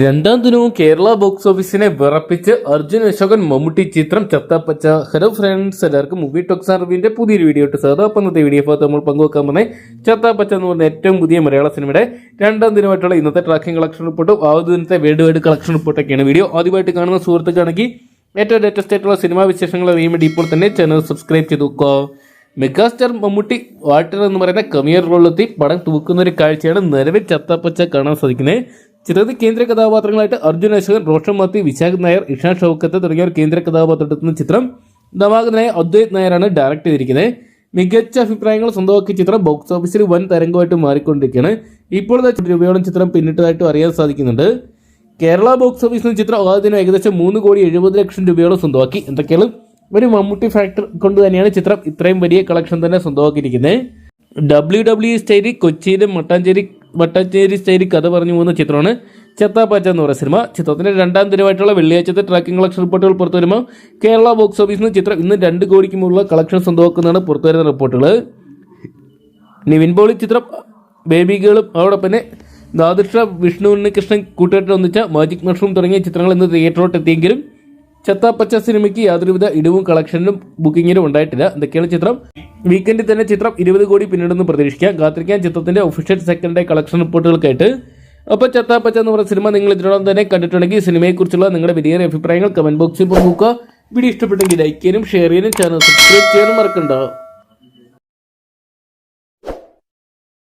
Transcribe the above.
രണ്ടാം ദിനവും കേരള ബോക്സ് ഓഫീസിനെ വിറപ്പിച്ച് അർജുൻ അശോകൻ മമ്മൂട്ടി ചിത്രം ചത്തപ്പച്ച ഹലോ ഫ്രണ്ട്സ് എല്ലാവർക്കും മൂവി ടോക്സ് അറിവിന്റെ പുതിയൊരു വീഡിയോ ഇട്ട് സാർ അപ്പം ഇന്നത്തെ വീഡിയോ ഭാഗത്ത് നമ്മൾ പങ്കുവെക്കാൻ പറഞ്ഞ ചത്തപ്പച്ച എന്ന് പറഞ്ഞ ഏറ്റവും പുതിയ മലയാള സിനിമയുടെ രണ്ടാം ദിനമായിട്ടുള്ള ഇന്നത്തെ ട്രാക്കിംഗ് കളക്ഷൻ റിപ്പോർട്ടും ആദ്യ ദിനത്തെ വേൾഡ് വൈഡ് കളക്ഷൻ റിപ്പോർട്ടൊക്കെയാണ് വീഡിയോ ആദ്യമായിട്ട് കാണുന്ന സുഹൃത്തുക്കാണെങ്കിൽ ഏറ്റവും ലേറ്റസ്റ്റ് ആയിട്ടുള്ള സിനിമാ വിശേഷങ്ങൾ അറിയാൻ വേണ്ടി ഇപ്പോൾ തന്നെ ചാനൽ സബ്സ്ക്രൈബ് ചെയ്ത് നോക്കുക മെഗാസ്റ്റാർ മമ്മൂട്ടി വാട്ടർ എന്ന് പറയുന്ന കമിയർ റോളിലെത്തി പടം തൂക്കുന്ന ഒരു കാഴ്ചയാണ് നിലവിൽ ചത്തപ്പച്ച കാണാൻ സാധിക്കുന്നത്. ചിത്രത്തിൽ കേന്ദ്ര കഥാപാത്രങ്ങളായിട്ട് അർജുൻ അശോകൻ റോഷൻ മാത്തി വിശാഖ് നായർ ഇഷാൻ ഷൗക്കത്ത് തുടങ്ങിയവർ കേന്ദ്ര കഥാപാത്രമെത്തുന്ന ചിത്രം. നവാഗതനായ അദ്വൈത് നായരാണ് ഡയറക്ട് ചെയ്തിരിക്കുന്നത്. മികച്ച അഭിപ്രായങ്ങൾ സ്വന്തമാക്കിയ ചിത്രം ബോക്സ് ഓഫീസിൽ വൻ തരംഗമായിട്ട് മാറിക്കൊണ്ടിരിക്കുകയാണ്. ഇപ്പോഴത്തെ രൂപയോളം ചിത്രം പിന്നിട്ടതായിട്ടും അറിയാൻ സാധിക്കുന്നുണ്ട്. കേരള ബോക്സ് ഓഫീസിൽ ചിത്രം ആദ്യം ഏകദേശം മൂന്ന് കോടി എഴുപത് ലക്ഷം രൂപയോളം സ്വന്തമാക്കി. എന്തൊക്കെയാണ്? ഒരു മമ്മൂട്ടി ഫാക്ടർ കൊണ്ട് തന്നെയാണ് ചിത്രം ഇത്രയും വലിയ കളക്ഷൻ തന്നെ സ്വന്തമാക്കിയിരിക്കുന്നത്. ഡബ്ല്യു ഡബ്ല്യു സ്റ്റൈലിൽ കൊച്ചിയിലും മട്ടാഞ്ചേരി മട്ടാഞ്ചേരി സ്റ്റൈലിൽ കഥ പറഞ്ഞു പോകുന്ന ചിത്രമാണ് ചത്താപ്പാച്ച എന്ന് പറയുന്ന സിനിമ. ചിത്രത്തിന്റെ രണ്ടാം ദിനമായിട്ടുള്ള വെള്ളിയാഴ്ചത്തെ ട്രാക്കിംഗ് കളക്ഷൻ റിപ്പോർട്ടുകൾ പുറത്തു വരുമ്പോൾ കേരള ബോക്സ് ഓഫീസിൽ നിന്ന് ചിത്രം ഇന്ന് രണ്ട് കോടിക്ക് മുകളിലുള്ള കളക്ഷൻ സ്വന്തമാക്കുന്നതാണ് പുറത്തുവരുന്ന റിപ്പോർട്ടുകൾ നിവിൻ പോളി ചിത്രം ബേബി ഗേളും അതോടൊപ്പം തന്നെ നാദൃഷ്ട വിഷ്ണു ഉണ്ണികൃഷ്ണൻ കൂട്ടുകെട്ടിൽ ഒന്നിച്ച മാജിക് മഷ്റൂം തുടങ്ങിയ ചിത്രങ്ങൾ ഇന്ന് തിയേറ്ററിലോട്ട് എത്തിയെങ്കിലും ചത്താപ്പച്ച സിനിമയ്ക്ക് യാതൊരുവിധ ഇടിവും കളക്ഷനിലും ബുക്കിങ്ങിലും ഉണ്ടായിട്ടില്ല. എന്തൊക്കെയാണ് ചിത്രം. വീക്കെൻഡിൽ തന്നെ ചിത്രം ഇരുപത് കോടി പിന്നിടുന്നു പ്രതീക്ഷിക്കാം. കാത്തിരിക്കാൻ ചിത്രത്തിന്റെ ഒഫീഷ്യൽ സെക്കൻഡ് ഡേ കളക്ഷൻ റിപ്പോർട്ടുകൾക്കായിട്ട്. അപ്പോൾ ചത്താപ്പച്ച എന്ന് പറഞ്ഞ സിനിമ നിങ്ങൾ ഇതിനോടൊപ്പം തന്നെ കണ്ടിട്ടുണ്ടെങ്കിൽ സിനിമയെക്കുറിച്ചുള്ള നിങ്ങളുടെ വലിയ അഭിപ്രായങ്ങൾ കമന്റ് ബോക്സിൽ പങ്കുവെക്കുക വീഡിയോ ഇഷ്ടപ്പെട്ടെങ്കിൽ ലൈക്ക് ചെയ്യാനും ഷെയർ ചെയ്യാനും ചാനൽ സബ്സ്ക്രൈബ് ചെയ്യാനും മറക്കണ്ട.